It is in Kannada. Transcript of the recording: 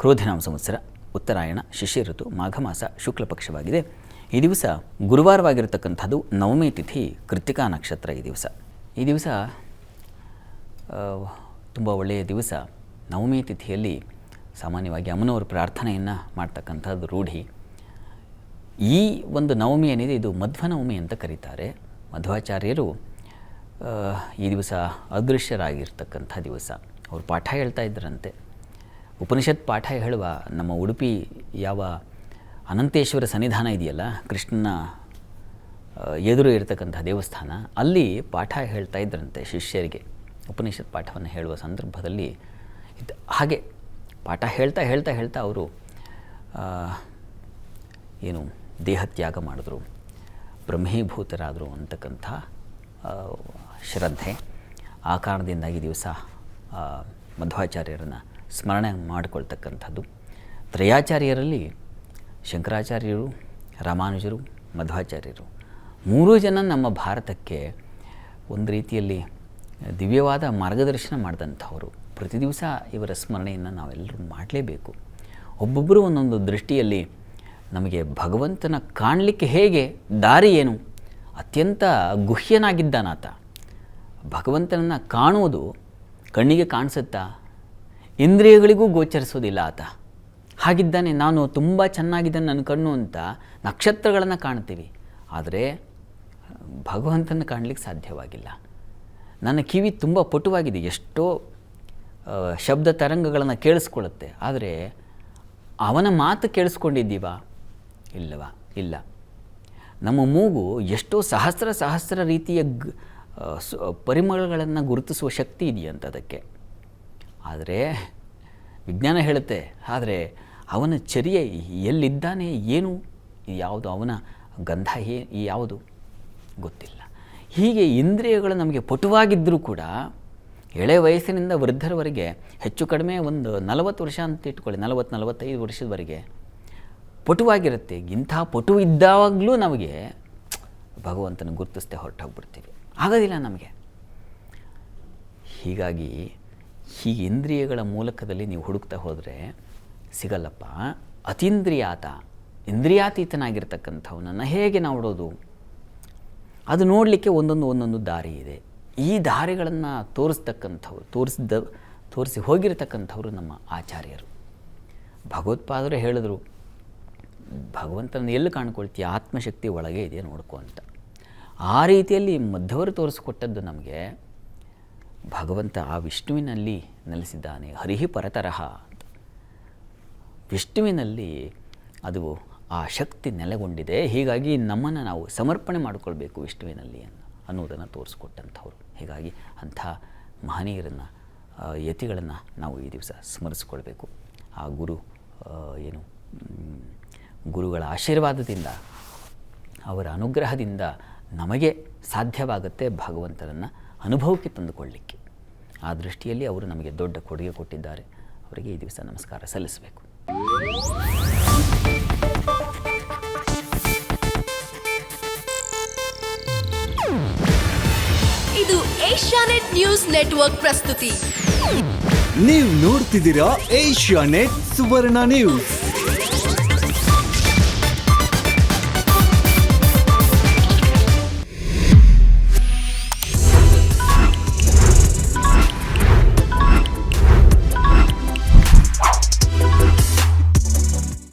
ಕ್ರೋಧಿನಾಮ ಸಂವತ್ಸರ, ಉತ್ತರಾಯಣ ಶಿಷ್ಯ ಋತು, ಮಾಘ ಮಾಸ, ಶುಕ್ಲ ಪಕ್ಷವಾಗಿದೆ. ಈ ದಿವಸ ಗುರುವಾರವಾಗಿರತಕ್ಕಂಥದ್ದು ನವಮಿ ತಿಥಿ ಕೃತಿಕಾ ನಕ್ಷತ್ರ ಈ ದಿವಸ. ಈ ದಿವಸ ತುಂಬ ಒಳ್ಳೆಯ ದಿವಸ. ನವಮಿ ತಿಥಿಯಲ್ಲಿ ಸಾಮಾನ್ಯವಾಗಿ ಅಮ್ಮನವರು ಪ್ರಾರ್ಥನೆಯನ್ನು ಮಾಡ್ತಕ್ಕಂಥದ್ದು ರೂಢಿ. ಈ ಒಂದು ನವಮಿ ಏನಿದೆ, ಇದು ಮಧ್ವ ನವಮಿ ಅಂತ ಕರೀತಾರೆ. ಮಧ್ವಾಚಾರ್ಯರು ಈ ದಿವಸ ಅದೃಶ್ಯರಾಗಿರ್ತಕ್ಕಂಥ ದಿವಸ. ಅವರು ಪಾಠ ಹೇಳ್ತಾ ಇದ್ದರಂತೆ. ಉಪನಿಷತ್ ಪಾಠ ಹೇಳುವ ನಮ್ಮ ಉಡುಪಿ ಯಾವ ಅನಂತೇಶ್ವರ ಸನ್ನಿಧಾನ ಇದೆಯಲ್ಲ, ಕೃಷ್ಣನ ಎದುರು ಇರತಕ್ಕಂಥ ದೇವಸ್ಥಾನ, ಅಲ್ಲಿ ಪಾಠ ಹೇಳ್ತಾ ಇದ್ದರಂತೆ ಶಿಷ್ಯರಿಗೆ. ಉಪನಿಷತ್ ಪಾಠವನ್ನು ಹೇಳುವ ಸಂದರ್ಭದಲ್ಲಿ ಇದು ಹಾಗೆ ಪಾಠ ಹೇಳ್ತಾ ಹೇಳ್ತಾ ಹೇಳ್ತಾ ಅವರು ಏನು ದೇಹತ್ಯಾಗ ಮಾಡಿದ್ರು, ಬ್ರಹ್ಮೀಭೂತರಾದರು ಅಂತಕ್ಕಂಥ ಶ್ರದ್ಧೆ. ಆ ಕಾರಣದಿಂದಾಗಿ ದಿವಸ ಮಧ್ವಾಚಾರ್ಯರನ್ನು ಸ್ಮರಣೆ ಮಾಡಿಕೊಳ್ತಕ್ಕಂಥದ್ದು. ತ್ರಯಾಚಾರ್ಯರಲ್ಲಿ ಶಂಕರಾಚಾರ್ಯರು, ರಾಮಾನುಜರು, ಮಧ್ವಾಚಾರ್ಯರು ಮೂರೂ ಜನ ನಮ್ಮ ಭಾರತಕ್ಕೆ ಒಂದು ರೀತಿಯಲ್ಲಿ ದಿವ್ಯವಾದ ಮಾರ್ಗದರ್ಶನ ಮಾಡಿದಂಥವರು. ಪ್ರತಿ ದಿವಸ ಇವರ ಸ್ಮರಣೆಯನ್ನು ನಾವೆಲ್ಲರೂ ಮಾಡಲೇಬೇಕು. ಒಬ್ಬೊಬ್ಬರು ಒಂದೊಂದು ದೃಷ್ಟಿಯಲ್ಲಿ ನಮಗೆ ಭಗವಂತನ ಕಾಣಲಿಕ್ಕೆ ಹೇಗೆ, ದಾರಿ ಏನು, ಅತ್ಯಂತ ಗುಹ್ಯನಾಗಿದ್ದಾನಾತ. ಭಗವಂತನನ್ನು ಕಾಣುವುದು ಕಣ್ಣಿಗೆ ಕಾಣಿಸುತ್ತಾ ಇಂದ್ರಿಯಗಳಿಗೂ ಗೋಚರಿಸೋದಿಲ್ಲ ಆತ. ಹಾಗಿದ್ದಾನೆ ನಾನು ತುಂಬ ಚೆನ್ನಾಗಿದ್ದಾನೆ ನನ್ನ ಕಣ್ಣು ಅಂತ ನಕ್ಷತ್ರಗಳನ್ನು ಕಾಣ್ತೀವಿ. ಆದರೆ ಭಗವಂತನ ಕಾಣಲಿಕ್ಕೆ ಸಾಧ್ಯವಾಗಿಲ್ಲ. ನನ್ನ ಕಿವಿ ತುಂಬ ಪಟುವಾಗಿದೆ. ಎಷ್ಟೋ ಶಬ್ದ ತರಂಗಗಳನ್ನು ಕೇಳಿಸ್ಕೊಳ್ಳುತ್ತೆ. ಆದರೆ ಅವನ ಮಾತು ಕೇಳಿಸ್ಕೊಂಡಿದ್ದೀವ? ಇಲ್ಲವಾ? ಇಲ್ಲ. ನಮ್ಮ ಮೂಗು ಎಷ್ಟೋ ಸಹಸ್ರ ಸಹಸ್ರ ರೀತಿಯ ಪರಿಮಳಗಳನ್ನು ಗುರುತಿಸುವ ಶಕ್ತಿ ಇದೆಯಂತ ಅದಕ್ಕೆ. ಆದರೆ ವಿಜ್ಞಾನ ಹೇಳುತ್ತೆ, ಆದರೆ ಅವನ ಚರ್ಯೆ ಎಲ್ಲಿದ್ದಾನೆ, ಏನು, ಯಾವುದು ಅವನ ಗಂಧ ಏ ಯಾವುದು ಗೊತ್ತಿಲ್ಲ. ಹೀಗೆ ಇಂದ್ರಿಯಗಳು ನಮಗೆ ಪಟುವಾಗಿದ್ದರೂ ಕೂಡ ಎಳೆ ವಯಸ್ಸಿನಿಂದ ವೃದ್ಧರವರೆಗೆ, ಹೆಚ್ಚು ಕಡಿಮೆ ಒಂದು ನಲವತ್ತು ವರ್ಷ ಅಂತ ಇಟ್ಕೊಳ್ಳಿ, ನಲವತ್ತು, ನಲವತ್ತೈದು ವರ್ಷದವರೆಗೆ ಪಟುವಾಗಿರುತ್ತೆ. ಇಂಥ ಪಟು ಇದ್ದಾವಾಗಲೂ ನಮಗೆ ಭಗವಂತನ ಗುರುತಿಸ್ದೆ ಹೊರಟೋಗ್ಬಿಡ್ತೀವಿ. ಆಗೋದಿಲ್ಲ ನಮಗೆ. ಹೀಗಾಗಿ ಈ ಇಂದ್ರಿಯಗಳ ಮೂಲಕದಲ್ಲಿ ನೀವು ಹುಡುಕ್ತಾ ಹೋದರೆ ಸಿಗಲ್ಲಪ್ಪ. ಅತೀಂದ್ರಿಯಾತ, ಇಂದ್ರಿಯಾತೀತನಾಗಿರ್ತಕ್ಕಂಥವನನ್ನು ಹೇಗೆ ನೋಡೋದು? ಅದು ನೋಡಲಿಕ್ಕೆ ಒಂದೊಂದು ಒಂದೊಂದು ದಾರಿ ಇದೆ. ಈ ದಾರಿಗಳನ್ನು ತೋರಿಸ್ತಕ್ಕಂಥವ್ರು, ತೋರಿಸಿದ, ತೋರಿಸಿ ಹೋಗಿರ್ತಕ್ಕಂಥವ್ರು ನಮ್ಮ ಆಚಾರ್ಯರು. ಭಗವತ್ಪಾದರು ಹೇಳಿದ್ರು ಭಗವಂತನ ಎಲ್ಲಿ ಕಾಣ್ಕೊಳ್ತೀಯ? ಆತ್ಮಶಕ್ತಿ ಒಳಗೆ ಇದೆ ನೋಡ್ಕೊ ಅಂತ. ಆ ರೀತಿಯಲ್ಲಿ ಮಧ್ಯವರು ತೋರಿಸ್ಕೊಟ್ಟದ್ದು ನಮಗೆ ಭಗವಂತ ಆ ವಿಷ್ಣುವಿನಲ್ಲಿ ನೆಲೆಸಿದ್ದಾನೆ. ಹರಿಹಿ ಪರತರಹ ಅಂತ. ವಿಷ್ಣುವಿನಲ್ಲಿ ಅದು ಆ ಶಕ್ತಿ ನೆಲೆಗೊಂಡಿದೆ. ಹೀಗಾಗಿ ನಮ್ಮನ್ನು ನಾವು ಸಮರ್ಪಣೆ ಮಾಡಿಕೊಳ್ಬೇಕು ವಿಷ್ಣುವಿನಲ್ಲಿ ಅನ್ನು ಅನ್ನೋದನ್ನು ತೋರಿಸ್ಕೊಟ್ಟಂಥವ್ರು. ಹೀಗಾಗಿ ಅಂಥ ಮಹನೀಯರನ್ನು ಯತಿಗಳನ್ನು ನಾವು ಈ ದಿವಸ ಸ್ಮರಿಸ್ಕೊಳ್ಬೇಕು. ಆ ಗುರು ಏನು ಗುರುಗಳ ಆಶೀರ್ವಾದದಿಂದ, ಅವರ ಅನುಗ್ರಹದಿಂದ ನಮಗೆ ಸಾಧ್ಯವಾಗುತ್ತೆ ಭಗವಂತನನ್ನು ಅನುಭವಕ್ಕೆ ತಂದುಕೊಳ್ಳಿಕ್ಕೆ. ಆ ದೃಷ್ಟಿಯಲ್ಲಿ ಅವರು ನಮಗೆ ದೊಡ್ಡ ಕೊಡುಗೆ ಕೊಟ್ಟಿದ್ದಾರೆ. ಅವರಿಗೆ ಈ ದಿವಸ ನಮಸ್ಕಾರ ಸಲ್ಲಿಸಬೇಕು. ಇದು ಏಷ್ಯಾನೆಟ್ ನ್ಯೂಸ್ ನೆಟ್ವರ್ಕ್ ಪ್ರಸ್ತುತಿ. ನೀವು ನೋಡ್ತಿದ್ದೀರಾ ಏಷ್ಯಾ ನೆಟ್ ಸುವರ್ಣ ನ್ಯೂಸ್.